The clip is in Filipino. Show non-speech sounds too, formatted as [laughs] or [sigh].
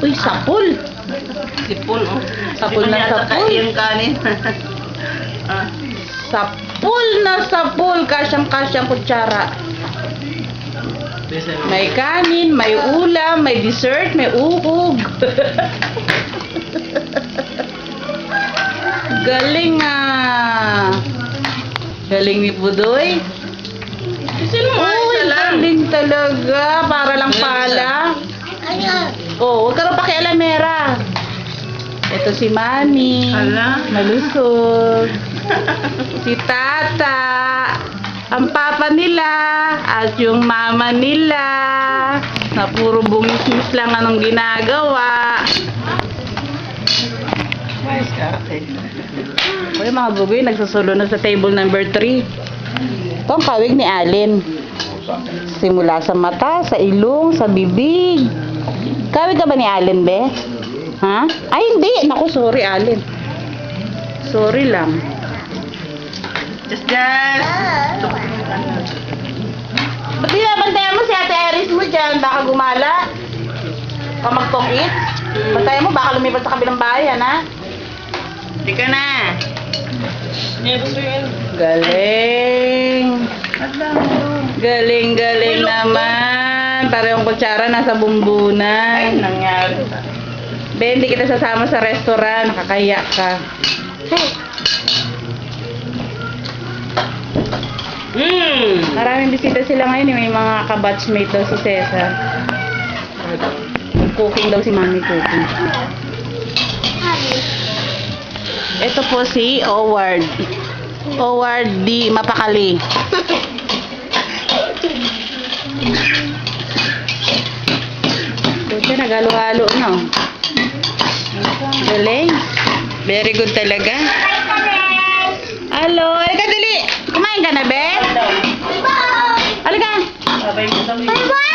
Uy, sapul. Sipon, oh. Ba na ata Yung kanin. ah. [laughs] Sapul na sapul. Kasyang-kasyang kutsara. May kanin, may ulam, may dessert, may uhog. [laughs] Galing ah. Galing ni Budoy. Ito si Mami. Hala. Malusog. [laughs] si Tata. Ang papa nila. At yung mama nila. Na puro bungismis lang anong ginagawa. Nice ka. Uy, mga bugoy, nagsusulo na sa table number 3. Ito ang kawig ni Alin. Simula sa mata, sa ilong, sa bibig. Kawig ka ba ni Alin, be? Ha? Ay, hindi. Naku, sorry, Alin. Sorry lang. Just, just. Ba't di bantayan mo si Ate Iris mo dyan? Baka gumala. Baka mag-talk-it. Bantayan mo, baka lumipat sa kabilang bayan, ha? Di ka na. Galing. Galing, galing naman. Parehong kutsara nasa bumbunan. Ay, nangyari. Be, hindi kita sasama sa restaurant. Nakakahiya ka. Hmm. Maraming bisita sila ngayon. eh. May mga kabatchmate daw si Cesar. Cooking daw si Mami Cooking. Ito po si Howard. Howard D. Mapakali. Buti nagalo-halo no. Galing. Very good talaga. Hello, halika dali. Kumain ka na, be? Halika. Bye-bye.